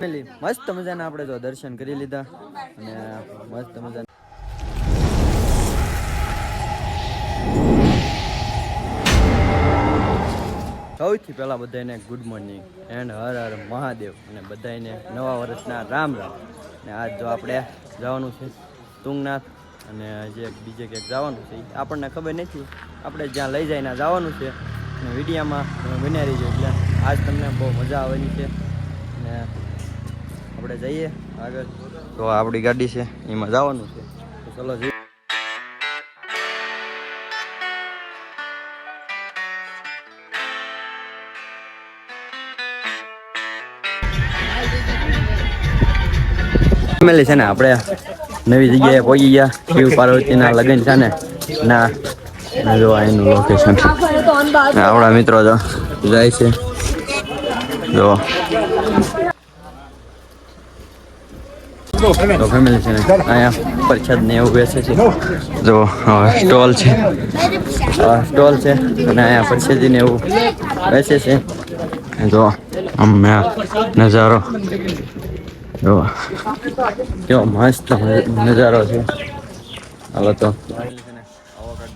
પેલી મસ્ત મજાના આપણે તો દર્શન કરી લીધા. અને મસ્ત મજા સૌથી પહેલા બધાને good morning and Har Har Mahadev. અને બધાને નવા વર્ષના રામ રામ. અને આજ જો આપણે જવાનું છે તુંગનાથ. અને જે બીજે ક્યાંક જવાનું છે આપણને ખબર નથી. આપણે જ્યાં લઈ જઈને જવાનું છે. અને વિડીયામાં તમે બન્યા રહીજો. એટલે આજ તમને બહુ મજા આવવાની છે. અને આપણે જઈએ આગળ. તો આપણી ગાડી છે એમાં જવાનું છે. તો ચલો જઈએ. ફેમિલી છે ને આપણે નવી જગ્યાએ પહોંચી ગયા. શિવ પાર્વતીના લગ્ન છે ને ના ના જો એનું લોકેશન આપણા મિત્રો જો જાય છે. જો તો ફેમિલી છે અહીંયા પ્રસાદ ને એવું બેસે છે. જો સ્ટોલ છે. સ્ટોલ છે. અને અહીંયા પ્રસાદી ને એવું બેસે છે. જો અમે નજારો. જો કેવો મસ્ત નજારો છે. હાલો તો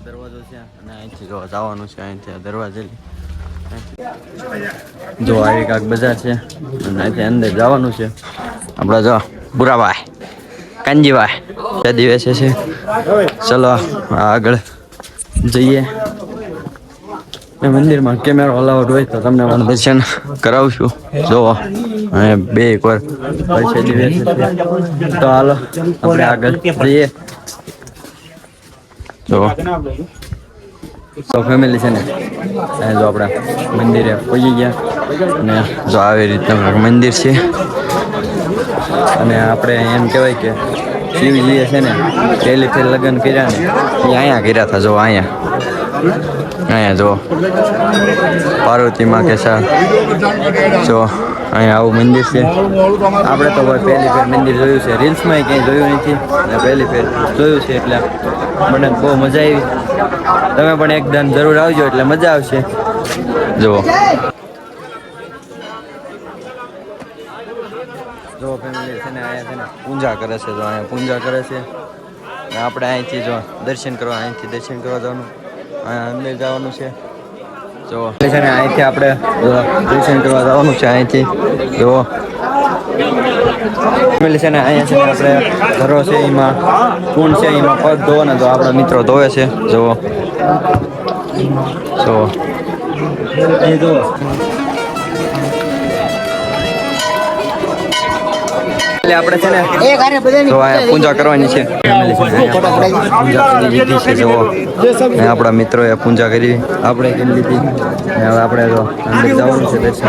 દરવાજો છે અને અહીંથી જો જવાનું છે અહીંથી દરવાજે. જો આવી કાંઈક બજાર છે. અને અહીંથી અંદર જવાનું છે. આપણે જો બુરાભાઈ કાનજીભાઈ બે દિવસે છે. ચલો આગળ જઈએ. એ મંદિરમાં કેમેરો અલાઉડ હોય તો તમને પણ દર્શન કરાવશું. જોવો અને બે એક વાર તો હાલો આપણે આગળ જઈએ. જો. તો ફેમિલી છે ને જો આપણે મંદિરે પહોંચી ગયા. અને જો આવી રીતના મંદિર છે. અને આપણે એમ કહેવાય કે શિવજીએ છે ને પહેલી ફેર લગ્ન કર્યા ને, એ અહીંયા કર્યા હતા, જો અહીંયા. અહીંયા જો. પાર્વતીમાં કે સા, જો, અહીંયા આવું મંદિર છે. આપણે તો ભાઈ પહેલી ફેર મંદિર જોયું છે. રીલ્સમાં ક્યાંય જોયું નથી. અને પહેલી ફેર જોયું છે, એટલે મને બહુ મજા આવી. તમે પણ એકદમ જરૂર આવજો, એટલે મજા આવશે. જુઓ જો ફેમિલી છે ને અહીંયા છે ને પૂજા કરે છે, જો અહીંયા પૂજા કરે છે. આપણે અહીંથી જો દર્શન કરવા, અહીંથી દર્શન કરવા જવાનું. અહીંયા અંદર જવાનું છે. જો છે ને અહીંથી આપણે દર્શન કરવા જવાનું છે અહીંથી. જો ફેમિલી છે ને અહીંયા છે ને આપણે ઘરો છે એમાં કુંડ છે એમાં, પગ ધોવો ને તો આપણા મિત્રો ધોવે છે, જો. જુઓ એટલે આપણે છે ને તો આ પૂજા કરવાની છે. લીધી છે, જુઓ. આપણા મિત્રોએ પૂજા કરી. આપણે કેમ લીધી? હવે આપણે તો અંદર જવાનું છે, દર્શન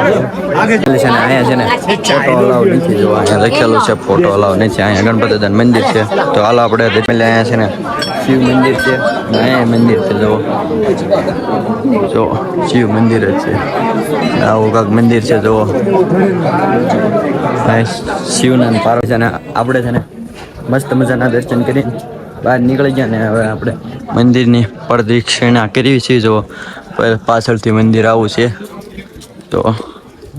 છે ને અહીંયા છે ને ફોટો અલાવ નથી જો અહીંયા લખેલું છે ફોટો અલાવ નથી. અહીંયા ગણપતિ દાદાનું મંદિર છે. તો હાલો આપણે અહીંયા છે ને શિવ મંદિર છે. અહીંયા મંદિર છે જો જો શિવ મંદિર જ છે. આવું કાંક મંદિર છે, જુઓ. શિવના ને આપણે છે ને મસ્ત મજાના દર્શન કરી બહાર નીકળી ગયા ને હવે આપણે મંદિરની પ્રદક્ષિણા કરી છે, જો પાછળથી મંદિર આવું છે. તો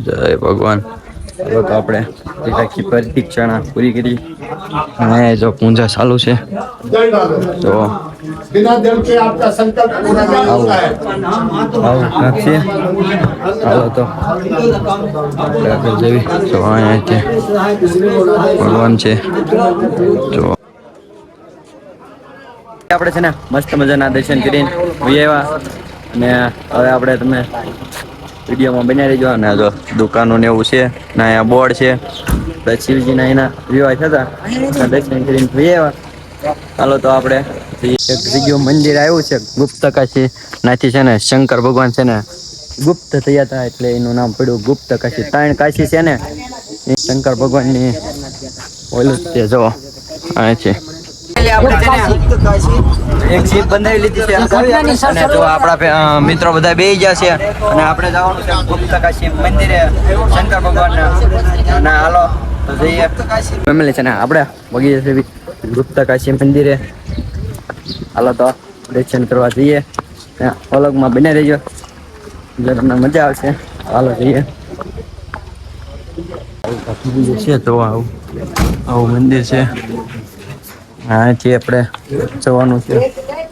જય ભગવાન. હવે તો આપણે આખી પ્રદક્ષિણા પૂરી કરી. અને જો પૂજા ચાલુ છે. તો बिना जल के आपका संकल्प पूरा नहीं होता है આવું કાંક છે હાલો તો આપણે આગળ જઈએ તો અહીંયા છે ભગવાન છે જો આપણે છે ને મસ્ત મજાના દર્શન કરીને જઈ આવ્યા અને હવે આપણે તમે વિડીયોમાં બનાવી રહેજો અને જો દુકાનો ને એવું છે ને અહીંયા બોર્ડ છે પછી શિવજીના એના વિવાહ થતા એના દર્શન કરીને જઈ આવ્યા હાલો તો આપણે એક જગ્યાએ મંદિર આવ્યું છે ગુપ્ત કાશી નાથી છે ને શંકર ભગવાન છે ને ગુપ્ત થયા હતા એટલે એનું નામ પડ્યું ગુપ્ત કાશી ત્રણ કાશી છે ને, એ શંકર ભગવાનની ઓલું જ. જો છે. એક છે અને જો આપણા મિત્રો છે. છે છે ને, આપણે વગી ગુપ્ત કાશી મંદિરે હાલો તો દર્શન કરવા જઈએ. ત્યાં અલગમાં બને રહેજો. એટલે તમને મજા આવશે. હાલો જઈએ. છે તો આવું આવું મંદિર છે. અહીંથી આપણે જવાનું છે.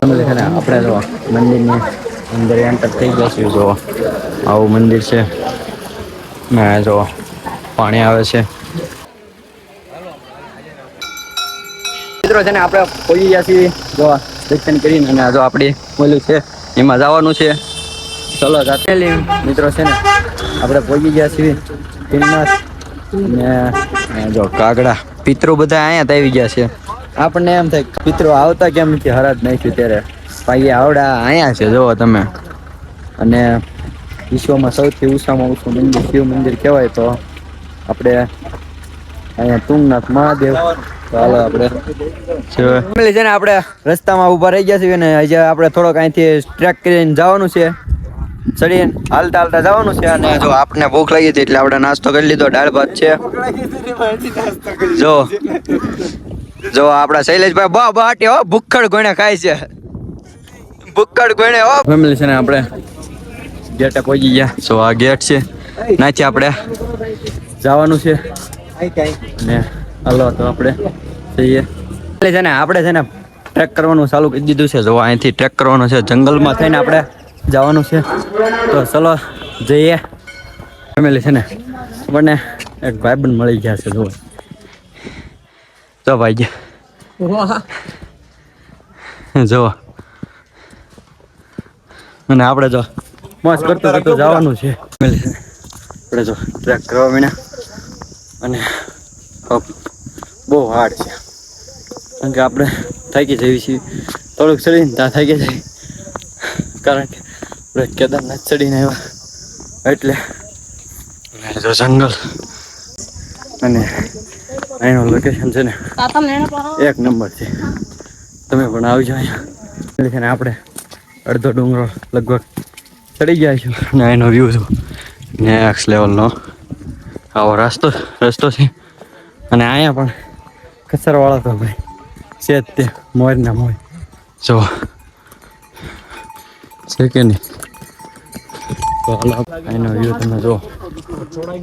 આપણે જો મંદિરની અંદર એન્ટર થઈ ગયા છીએ જો આવું મંદિર છે. ને જો પાણી આવે છે. મિત્રો છે ને આપણે પહોંચી ગયા છીએ. જો, દર્શન કરીને અને જો આપણી ઓલું છે, એમાં જવાનું છે. ચલો જાતે મિત્રો છે ને, આપણે પહોંચી ગયા છીએ જો કાગડા પિત્રો બધા અહીંયા આવી ગયા છે. આપણને એમ થાય પિત્રો આવતા કેમ નથી? હરાજ નાખ્યું ત્યારે. ભાઈ આવડા અહીંયા છે જોવો તમે. અને વિશ્વમાં સૌથી ઊંચામાં ઊંચું મંદિર, શિવ મંદિર કહેવાય તો આપણે અહીંયા તુંગનાથ મહાદેવ હાલો આપણે છે ને આપણે રસ્તામાં ઊભા રહી ગયા છીએ ને હજી આપણે થોડોક અહીંથી ટ્રેક કરીને જવાનું છે. ચડીને હાલતા હાલતા જવાનું છે અને જો આપને ભૂખ લાગી હતી એટલે આપણે નાસ્તો કરી લીધો દાળ ભાત છે. જો જો આપણા શૈલેષભાઈ બા બાટે હો ભૂખડ ગોણે ખાય છે. ભૂખડ ગોણે હો. ફેમિલી છે ને આપણે ગેટે પહોંચી ગયા. સો આ ગેટ છે નાચી આપણે જવાનું છે. અને હાલો, તો આપણે જઈએ. એટલે છે ને, આપણે છે ને ટ્રેક કરવાનું ચાલુ કરી દીધું છે. જો, અહીંથી ટ્રેક કરવાનું છે. જંગલમાં થઈને આપણે જવાનું છે. તો ચલો, જઈએ. ફેમિલી છે ને આપણને એક ભાઈબંધ મળી ગયા છે જો જો ભાઈ ગયા જો. અને આપણે જો મસ્ત કરતો કરતો જવાનું છે. આપણે જો ટ્રેક કરવા મીના. અને અપ બહુ હાર્ડ છે. કારણ કે આપણે થાકી જઈએ છીએ. થોડુંક ચડીને ત્યાં થાકી જઈએ. કારણ કે આપણે કેદારનાથ ચડીને આવ્યા. એટલે જો જંગલ. અને અહીંનું લોકેશન છે ને એક નંબર છે. તમે પણ આવજો અહીંયા. એટલે છે ને આપણે અડધો ડુંગરો લગભગ ચડી ગયા છું અને એનો વ્યૂ જો નેક્સ્ટ લેવલનો આવો રસ્તો રસ્તો છે. અને અહીંયા પણ કચરાવાળા તો ભાઈ. છે જ તે મોરના મોર. જો. છે કે નહીં? તો એનો વ્યૂ તમે જો.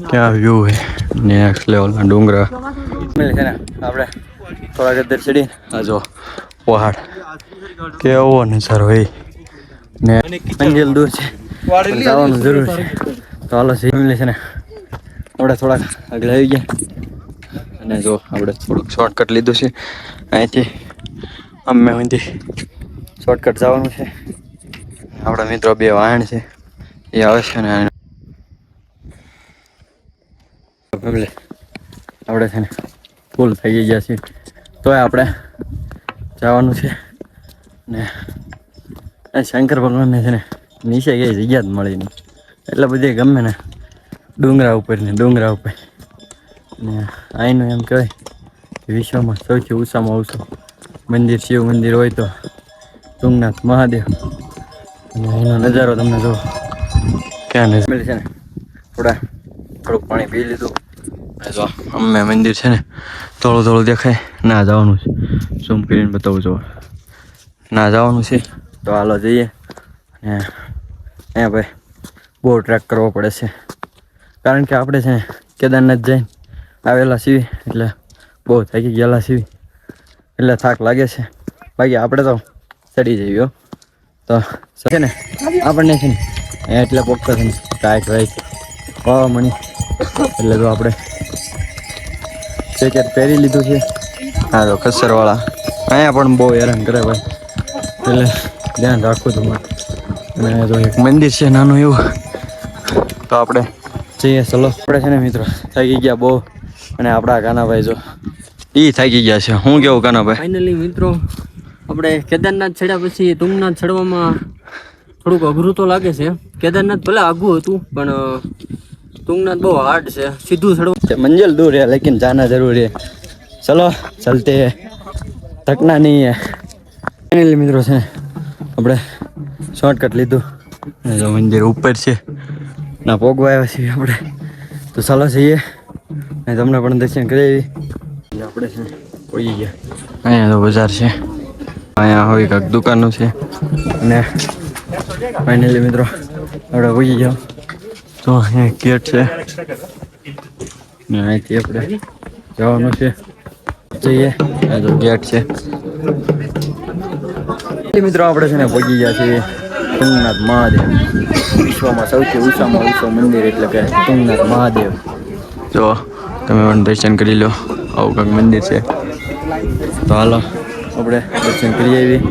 ક્યાં વ્યૂ છે નેક્સ્ટ લેવલના ડુંગરા. મળે છે ને આપણે થોડાક અંદર ચડી આ જો પહાડ. કેવો નજારો હોય ને મંજિલ દૂર છે. જવાનું જરૂર છે. તો હાલો છે છે ને. આપણે થોડાક આગળ આવી ગયા. અને જો આપણે થોડુંક શોર્ટકટ લીધું છે. અહીંથી અમે અહીંથી શોર્ટકટ જવાનું છે. આપણા મિત્રો બે વાહન છે. એ આવે છે ને આપણે છે ને ફૂલ થઈ ગયા છીએ. તોય આપણે જવાનું છે. ને શંકર ભગવાનને છે ને નીચે કઈ જગ્યા જ મળી નહીં. એટલે બધી ગમે ને ડુંગરા ઉપર ને ડુંગરા ઉપર. ને અહીંનું એમ કહેવાય કે વિશ્વમાં સૌથી ઊંચામાં ઓછું મંદિર, શિવ મંદિર હોય તો તુંગનાથ મહાદેવ. અને એનો નજારો તમને જો ક્યાં નજર છે ને? થોડા, થોડુંક પાણી પી લીધું. જો અમે મંદિર છે ને થોડું થોડું દેખાય. ના જવાનું છે. ઝૂમ કરીને બતાવું જો ના જવાનું છે. તો હાલો જઈએ. અને અહીંયા ભાઈ બહુ ટ્રેક કરવો પડે છે. કારણ કે આપણે છે ને કેદારનાથ જઈને આવેલા સીવી, એટલે બહુ થાકી ગયેલા સીવી. એટલે થાક લાગે છે. બાકી આપણે તો ચડી જઈએ. તો છે ને, આપણને છે ને એટલે પોકતો છે ને ટાઈટ વાઈટ વાવા મણી એટલે તો આપણે જેકેટ પહેરી લીધું છે. હા તો ખસરવાળા અહીંયા પણ બહુ હેરાન કરે ભાઈ. એટલે ધ્યાન રાખવું તમારે. અને તો એક મંદિર છે, નાનું એવું. તો આપણે જઈએ, ચલો. આપણે છે ને મિત્રો, થાકી ગયા બહુ. અને આપણા કાનાભાઈ જો એ થાકી ગયા છે. હું કેવું કાનાભાઈ? ફાઇનલી મિત્રો આપણે કેદારનાથ ચડ્યા પછી તુંગનાથ ચડવામાં થોડુંક અઘરું તો લાગે છે. કેદારનાથ ભલે આઘું હતું પણ તુંગનાથ બહુ હાર્ડ છે. સીધું ચડવું મંજિલ દૂર હે લેકિન જાના જરૂરી ચલો ચલતે થકના નહીં ફાઇનલી મિત્રો છે. આપણે શોર્ટકટ લીધું. જો મંદિર ઉપર છે. ના પોગવા આવ્યા છીએ આપણે. તો ચાલો જઈએ. તમને પણ દર્શન કરી આપણે છે પહોંચી ગયા. અહીંયા તો બજાર છે. અહીંયા હોય કાંક દુકાનો છે. અને ફાઇનલી મિત્રો આપણે પહોંચી ગયા. તો અહીંયા ગેટ છે. ને અહીંથી આપણે જવાનું છે. જઈએ. આ તો ગેટ છે. મિત્રો આપણે છે ને પહોંચી ગયા છીએ તુંગનાથ મહાદેવ. વિશ્વમાં સૌથી ઊંચામાં ઊંચું મંદિર એટલે કે તુંગનાથ મહાદેવ. જો તમે પણ દર્શન કરી લો. આવું કંઈક મંદિર છે. તો હાલો, આપણે દર્શન કરી આવી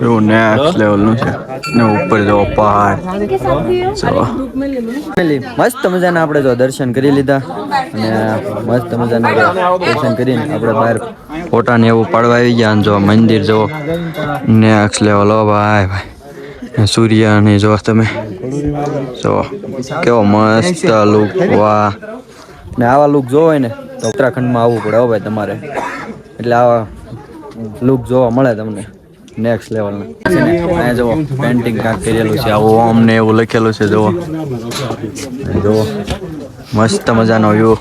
કેવું નેક્સ્ટ લેવલનું છે. ને ઉપર જો પહાડ. મસ્ત મજાના આપણે જો દર્શન કરી લીધા. અને મસ્ત મજાના દર્શન કરીને આપણે બહાર ફોટા ને એવું પાડવા આવી ગયા અને જો મંદિર જો નેક્સ્ટ લેવલ ભાઈ ભાઈ. સૂર્ય ને જો તમે જો, કેવો મસ્ત લુક વાહ. ને આવા લુક જોવો ને તો ઉત્તરાખંડમાં આવવું પડે હો ભાઈ તમારે. એટલે આવા લુક જોવા મળે તમને. નેક્સ્ટ લેવલના અહીંયા જુઓ પેન્ટિંગ કાંક કરેલું છે, આવું ને એવું લખેલું છે, જુઓ. જુઓ, મસ્ત મજાનો વ્યૂ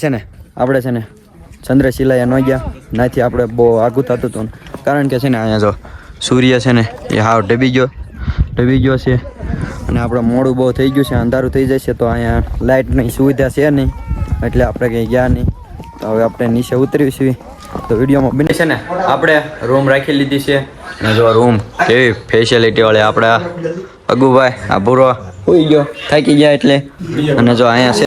છે ને, આપણે છે ને ચંદ્રશિલાએ ન ગયા. નાથી આપણે બહુ આઘું થતું હતું કારણ કે છે ને, અહીંયા જો, સૂર્ય છે ને, એ હાવ ડબી ગયો. ડબી ગયો છે. અને આપણે મોડું બહુ થઈ ગયું છે, અંધારું થઈ જશે તો અહીંયા લાઇટની સુવિધા છે નહીં, એટલે આપણે કંઈ ગયા નહીં. તો હવે આપણે નીચે ઉતરીશું. તો વિડીયોમાં બને છે ને, આપણે રૂમ રાખી લીધી છે. અને જો રૂમ કેવી ફેસિલિટી વાળી આપણા અગુભાઈ, આ ભૂરો હોઈ ગયો, થાકી ગયા એટલે. અને જો અહીંયા